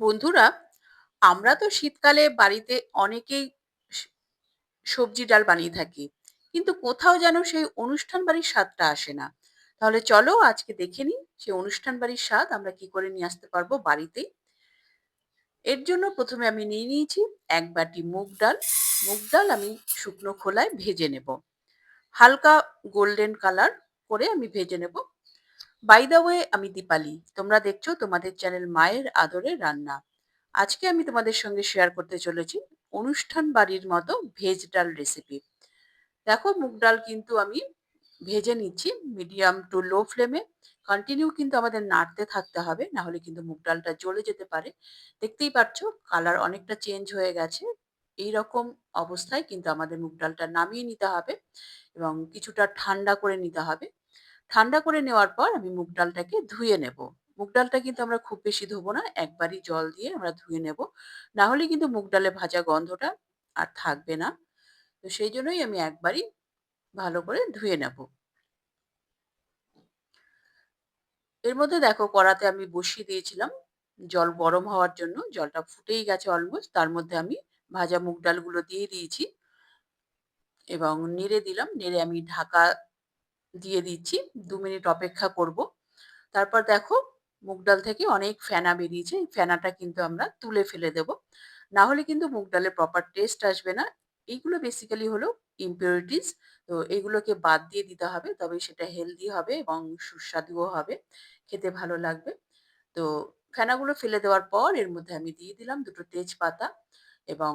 বন্ধুরা, আমরা তো শীতকালে বাড়িতে অনেকেই সবজি ডাল বানিয়ে থাকি। কিন্তু কোথাও যেন সেই অনুষ্ঠান বাড়ির স্বাদটা আসে না। তাহলে চলো আজকে দেখে নিই সেই অনুষ্ঠান বাড়ির স্বাদ আমরা কি করে নিয়ে আসতে পারব বাড়িতেই। এর জন্য প্রথমে আমি নিয়ে নিয়েছি ১ বাটি মুগ ডাল। মুগ ডাল আমি শুকনো খোলায় ভেজে নেব। হালকা গোল্ডেন কালার করে আমি ভেজে নেব। বাই দ্য ওয়ে আমি দীপালি। তোমরা দেখছ তোমাদের চ্যানেল মায়ের আদরে রান্না। আজকে আমি তোমাদের সঙ্গে শেয়ার করতে চলেছি অনুষ্ঠান বাড়ির মতো ভেজ ডাল রেসিপি। দেখো মুগ ডাল কিন্তু আমি ভেজে নিচ্ছি মিডিয়াম টু লো ফ্লেমে। কন্টিনিউ কিন্তু আমাদের নাড়তে থাকতে হবে, না হলে কিন্তু মুগ ডালটা জ্বলে যেতে পারে। দেখতেই পাচ্ছ কালার অনেকটা চেঞ্জ হয়ে গেছে। এই রকম অবস্থায় কিন্তু আমাদের মুগ ডালটা নামিয়ে নিতে হবে এবং কিছুটা ঠান্ডা করে নিতে হবে। ঠান্ডা করে নেওয়ার পর আমি মুগ ডালটাকে ধুয়ে নেব। মুগ ডালটা কিন্তু আমরা খুব বেশি ধোবো না, একবারই জল দিয়ে আমরা ধুয়ে নেব। না হলে কিন্তু মুগ ডালে ভাজা গন্ধটা আর থাকবে না। তো সেই জন্যই আমি একবারই ভালো করে ধুয়ে নেব। এর মধ্যে দেখো কড়াতে আমি বসিয়ে দিয়েছিলাম জল গরম হওয়ার জন্য। জলটা ফুটেই গেছে অলমোস্ট। তার মধ্যে আমি ভাজা মুগ ডালগুলো দিয়ে দিয়েছি এবং নেড়ে দিলাম। নেড়ে আমি ঢাকা দিয়ে দিচ্ছি। দু মিনিট অপেক্ষা করব। তারপর দেখো, মুগ ডাল থেকে অনেক ফেনা বেরিয়েছে। এই ফেনাটা কিন্তু আমরা তুলে ফেলে দেব। না হলে কিন্তু মুগ ডালের প্রপার টেস্ট আসবে না। এইগুলো বেসিক্যালি হলো ইম্পিউরিটিস তো এগুলোকে বাদ দিয়ে দিতে হবে। তবে সেটা হেলদি হবে এবং সুস্বাদুও হবে। খেতে ভালো লাগবে। তো ফেনাগুলো ফেলে দেওয়ার পর এর মধ্যে আমি দিয়ে দিলাম দুটো তেজপাতা এবং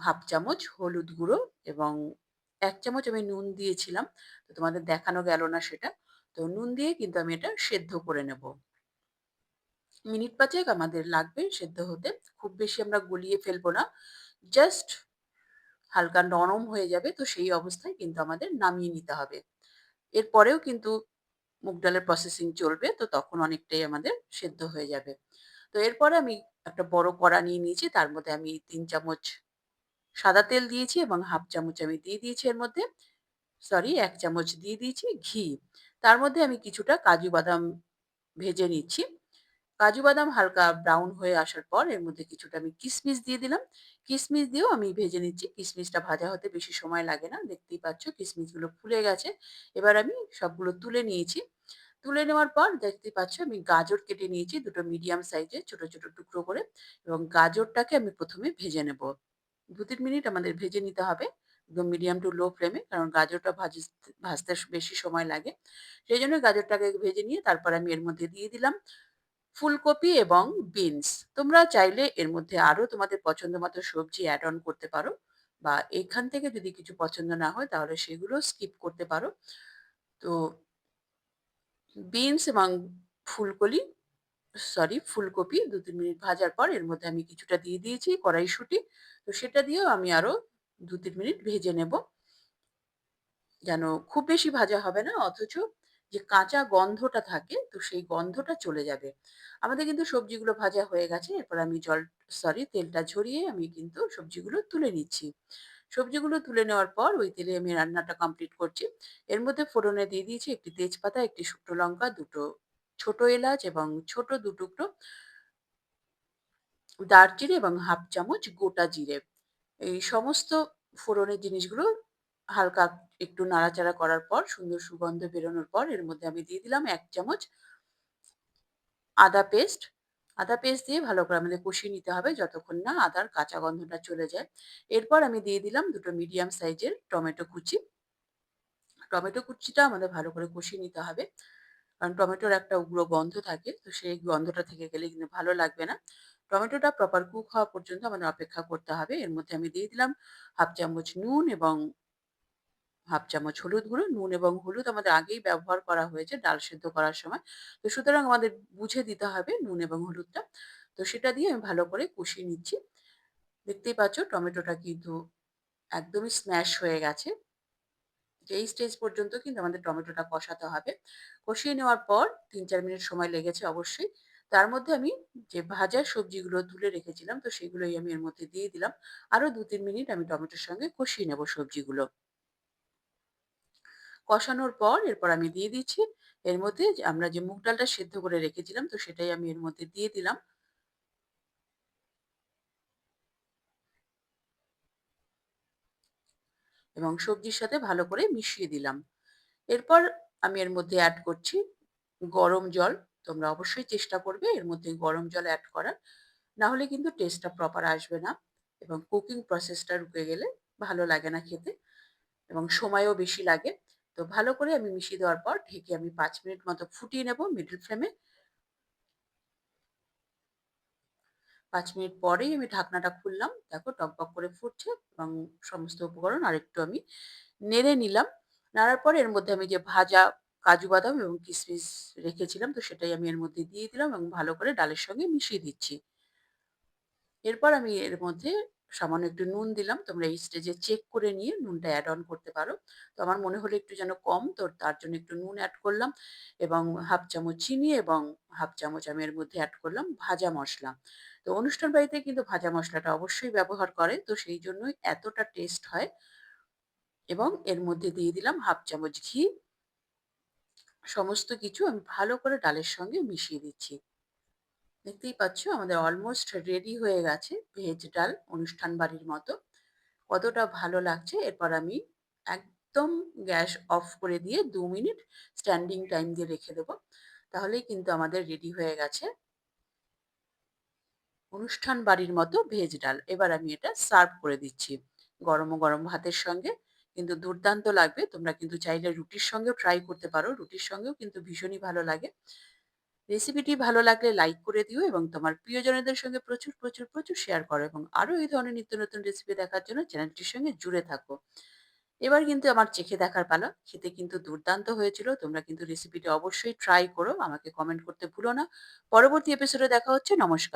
১/২ চামচ হলুদ গুঁড়ো এবং ১ চামচ আমি নুন দিয়েছিলাম। তো তোমাদের দেখানো গেল না সেটা। তো নুন দিয়ে কিন্তু আমি এটা সেদ্ধ করে নেব। মিনিট পাঁচেক আমাদের লাগবে সেদ্ধ হতে। খুব বেশি আমরা গলিয়ে ফেলব না। জাস্ট হালকা নরম হয়ে যাবে। তো সেই অবস্থায় কিন্তু আমাদের নামিয়ে নিতে হবে। এরপরেও কিন্তু মুগ ডালের প্রসেসিং চলবে। তো তখন অনেকটাই আমাদের সেদ্ধ হয়ে যাবে। তো এরপরে আমি একটা বড় কড়া নিয়ে নিয়েছি। তার মধ্যে আমি তিন চামচ সাদা তেল দিয়েছি এবং ১/২ চামচ আমি দিয়ে দিয়েছি এর মধ্যে সরি এক চামচ দিয়ে দিয়েছি ঘি। তার মধ্যে আমি কিছুটা কাজু বাদাম ভেজে নিচ্ছি। কাজু বাদাম হালকা ব্রাউন হয়ে আসার পর এর মধ্যে কিছুটা আমি কিশমিশ দিয়ে দিলাম। কিশমিশ দিয়েও আমি ভেজে নিচ্ছি। কিশমিশটা ভাজা হতে বেশি সময় লাগে না। দেখতেই পাচ্ছ কিশমিশগুলো ফুলে গেছে। এবার আমি সবগুলো তুলে নিয়েছি। তুলে নেওয়ার পর দেখতেই পাচ্ছ আমি গাজর কেটে নিয়েছি দুটো মিডিয়াম সাইজে ছোট, ছোট টুকরো করে এবং গাজরটাকে আমি প্রথমে ভেজে নেব। ২-৩ মিনিট আমাদের ভেজে নিতে হবে। একদম মিডিয়াম টু লো ফ্লেমে কারণ গাজরটা ভাজিস, ভাজতে বেশি সময় লাগে। সেই জন্য গাজরটাকে ভেজে নিয়ে তারপর আমি এর মধ্যে দিয়ে দিলাম ফুলকপি এবং বিনস। তোমরা চাইলে এর মধ্যে আরও তোমাদের পছন্দ মতো সবজি অ্যাড অন করতে পারো বা এখান থেকে যদি কিছু পছন্দ না হয় তাহলে সেগুলো স্কিপ করতে পারো। তো বিনস এবং ফুলকলি সরি ফুলকপি ২-৩ মিনিট ভাজার পর এর মধ্যে আমি কিছুটা দিয়ে দিয়েছি কড়াইশুঁটি। তো সেটা দিয়েও আমি আরও দু তিন মিনিট ভেজে নেব। যেন খুব বেশি ভাজা হবে না অথচ যে কাঁচা গন্ধটা থাকে তো সেই গন্ধটা চলে যাবে। আমাদের কিন্তু সবজিগুলো ভাজা হয়ে গেছে। এরপর আমি জল সরি তেলটা ঝরিয়ে আমি কিন্তু সবজিগুলো তুলে নিচ্ছি। সবজিগুলো তুলে নেওয়ার পর ওই তেলে আমি রান্নাটা কমপ্লিট করছি। এর মধ্যে ফোড়নে দিয়ে দিয়েছি একটি তেজপাতা, একটি শুকনো লঙ্কা, ২ টো ছোট এলাচ এবং ছোট ২ টুকরো দারচিনি এবং ১/২ চামচ গোটা জিরে। এই সমস্ত ফোড়নের জিনিসগুলো হালকা একটু নাড়াচাড়া করার পর, সুন্দর সুগন্ধ বেরোনোর পর, এর মধ্যে আমি দিয়ে দিলাম এক চামচ আদা পেস্ট। আদা পেস্ট দিয়ে ভালো করে আমাদের কষিয়ে নিতে হবে যতক্ষণ না আদার কাঁচা গন্ধটা চলে যায়। এরপর আমি দিয়ে দিলাম দুটো মিডিয়াম সাইজের টমেটো কুচি। টমেটো কুচিটা আমাদের ভালো করে কষিয়ে নিতে হবে। কারণ টমেটোর একটা উগ্র গন্ধ থাকে। তো সেই গন্ধটা থেকে গেলে কিন্তু ভালো লাগবে না। টমেটোটা প্রপার কুক হওয়া পর্যন্ত আমাদের অপেক্ষা করতে হবে। এর মধ্যে আমি দিয়ে দিলাম ১/২ চামচ নুন এবং ১/২ চামচ হলুদ গুঁড়ো। নুন এবং হলুদ আমাদের আগেই ব্যবহার করা হয়েছে ডাল সেদ্ধ করার সময়। তো সুতরাং আমাদের বুঝে দিতে হবে নুন এবং হলুদটা। তো সেটা দিয়ে আমি ভালো করে কষিয়ে নিচ্ছি। দেখতেই পাচ্ছ টমেটোটা কিন্তু একদমই স্ম্যাশ হয়ে গেছে। এই স্টেজ পর্যন্ত কিন্তু আমাদের টমেটোটা কষাতে হবে। কষিয়ে নেওয়ার পর ৩-৪ মিনিট সময় লেগেছে অবশ্যই। তার মধ্যে আমি যে ভাজা সবজিগুলো তুলে রেখেছিলাম, তো সেগুলোই আমি এর মধ্যে দিয়ে দিলাম। আরও দু তিন মিনিট আমি টমেটোর সঙ্গে কষিয়ে নেব সবজিগুলো। কষানোর পর এরপর আমি দিয়ে দিচ্ছি এর মধ্যে আমরা যে মুগ ডালটা সেদ্ধ করে রেখেছিলাম, তো সেটাই আমি এর মধ্যে দিয়ে দিলাম। এবং সবজির সাথে ভালো করে মিশিয়ে দিলাম। এরপর আমি এর মধ্যে অ্যাড করছি গরম জল। তোমরা অবশ্যই চেষ্টা করবে এর মধ্যে গরম জল অ্যাড করার। না হলে কিন্তু টেস্টটা প্রপার আসবে না এবং কুকিং প্রসেসটা রুকে গেলে ভালো লাগে না খেতে এবং সময়ও বেশি লাগে। তো ভালো করে আমি মিশিয়ে দেওয়ার পর ঢেকে আমি পাঁচ মিনিট মতো ফুটিয়ে নেব মিডল ফ্লেমে। ৫ মিনিট পরেই আমি ঢাকনাটা খুললাম। দেখো টকবক করে ফুটছে এবং সমস্ত উপকরণ আরেকটু আমি নেড়ে নিলাম। নাড়ার পরে এর মধ্যে আমি যে ভাজা কাজু বাদাম এবং কিশমিশ রেখেছিলাম, তো সেটাই আমি এর মধ্যে দিয়ে দিলাম এবং ভালো করে ডালের সঙ্গে মিশিয়ে দিচ্ছি। এরপর আমি এর মধ্যে সামান্য একটু নুন দিলাম। তোমরা এই স্টেজে চেক করে নিয়ে নুনটা অ্যাড অন করতে পারো। তো আমার মনে হলো একটু যেন কম, তো তার জন্য একটু নুন অ্যাড করলাম এবং হাফ চামচ চিনি এবং হাফ চামচ আমি এর মধ্যে অ্যাড করলাম ভাজা মশলা তো অনুষ্ঠান বাড়িতে কিন্তু ভাজা মশলাটা অবশ্যই ব্যবহার করে। তো সেই জন্যই এতটা টেস্ট হয় এবং এর মধ্যে দিয়ে দিলাম হাফ চামচ ঘি। সমস্ত কিছু আমি ভালো করে ডালের সঙ্গে মিশিয়ে দিচ্ছি। দেখতেই পাচ্ছ আমাদের অলমোস্ট রেডি হয়ে গেছে ভেজ ডাল অনুষ্ঠান বাড়ির মতো। কতটা ভালো লাগছে এরপর আমি একদম গ্যাস অফ করে দিয়ে দু মিনিট স্ট্যান্ডিং টাইম দিয়ে রেখে দেব। তাহলেই কিন্তু আমাদের রেডি হয়ে গেছে অনুষ্ঠান বাড়ির মতো ভেজ ডাল। এবার আমি এটা সার্ভ করে দিচ্ছি। গরম, গরম ভাতের সঙ্গে কিন্তু দুর্দান্ত লাগবে। তোমরা কিন্তু চাইলে রুটির সঙ্গেও ট্রাই করতে পারো। রুটির সঙ্গেও কিন্তু ভীষণই ভালো লাগে। রেসিপিটি ভালো লাগলে লাইক করে দিও এবং তোমার প্রিয়জনদের সঙ্গে প্রচুর, প্রচুর, প্রচুর শেয়ার করো এবং আরও এই ধরনের নিত্য নতুন রেসিপি দেখার জন্য চ্যানেলটির সঙ্গে জুড়ে থাকো। এবার কিন্তু আমার চেখে দেখার পালো খেতে কিন্তু দুর্দান্ত হয়েছিল। তোমরা কিন্তু রেসিপিটি অবশ্যই ট্রাই করো। আমাকে কমেন্ট করতে ভুলো না। পরবর্তী এপিসোডে দেখা হচ্ছে। নমস্কার।